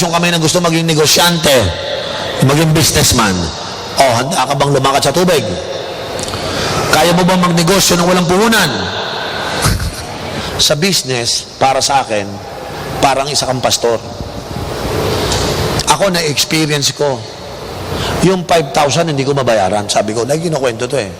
Yung kami na gusto maging negosyante, maging businessman, oh, handa ka bang lumakad sa tubig? Kaya mo bang magnegosyo ng walang puhunan? sa business, para sa akin, parang isa kang pastor. Ako na-experience ko, yung 5,000 hindi ko mabayaran. Sabi ko, lagi kinukwento to eh.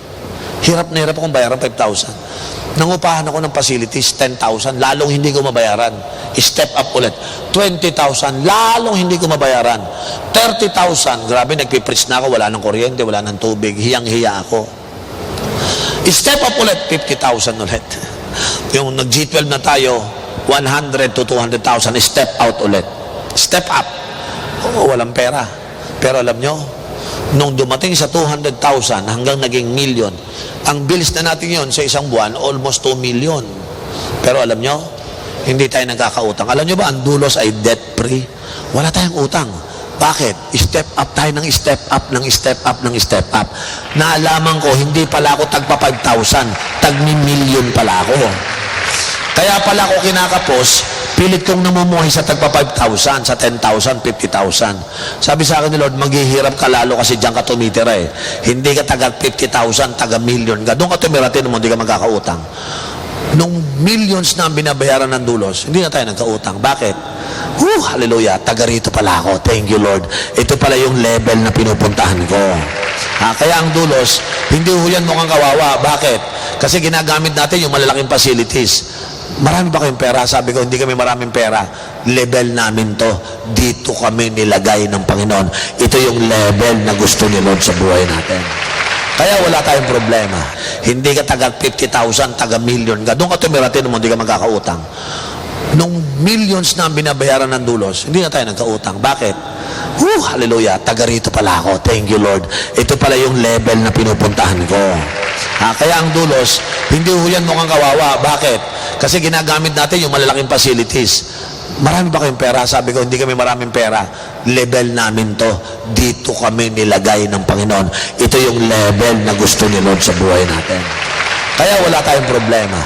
Hirap na hirap akong bayaran 5,000. Nangupahan ako ng facilities, 10,000, lalong hindi ko mabayaran. Step up ulit. 20,000, lalong hindi ko mabayaran. 30,000, grabe, nagpipreach na ako, wala ng kuryente, wala ng tubig, hiyang-hiya ako. Step up ulit, 50,000 ulit. Yung nag-G12 na tayo, 100 to 200,000, step out ulit. Step up. Oo, walang pera. Pero alam nyo, nung dumating sa 200,000 hanggang naging million, ang bills na natin yon sa isang buwan, almost 2 million. Pero alam nyo, hindi tayo nagkakautang. Alam nyo ba, ang dulos ay debt-free. Wala tayong utang. Bakit? Step up tayo ng step up, ng step up, ng step up. Naalaman ko, hindi pala ako tagpa 5,000, tagmi-million pala ako. Kaya pala ako kinakapos, pilit kong namumuhay sa tagpa 5,000, sa 10,000, 50,000. Sabi sa akin ni Lord, maghihirap ka lalo kasi diyan ka tumitira eh. Hindi ka taga 50,000, taga million ka. Doon ka tumira, tinan mo, hindi ka magkakautang. Nung millions na ang binabayaran ng dulos, hindi na tayo nagkautang. Bakit? Whew, hallelujah, taga rito pala ako. Thank you, Lord. Ito pala yung level na pinupuntahan ko. Ha, kaya ang dulos, hindi ho yan mukhang kawawa. Bakit? Kasi ginagamit natin yung malalaking facilities. Marami ba kayong pera? Sabi ko, hindi kami maraming pera. Level namin to. Dito kami nilagay ng Panginoon. Ito yung level na gusto ni Lord sa buhay natin. Kaya wala tayong problema. Hindi ka taga 50,000, taga million ka. Doon ka tumira, tinan mo, hindi ka magkakautang. Nung millions na ang binabayaran ng dulos, hindi na tayo nagkautang. Bakit? Whew, hallelujah, taga rito pala ako. Thank you, Lord. Ito pala yung level na pinupuntahan ko. Ha, kaya ang dulos, hindi ho yan mukhang kawawa. Bakit? Kasi ginagamit natin yung malalaking facilities. Marami ba kayong pera? Sabi ko, hindi kami maraming pera. Level namin to. Dito kami nilagay ng Panginoon. Ito yung level na gusto ni Lord sa buhay natin. Kaya wala tayong problema.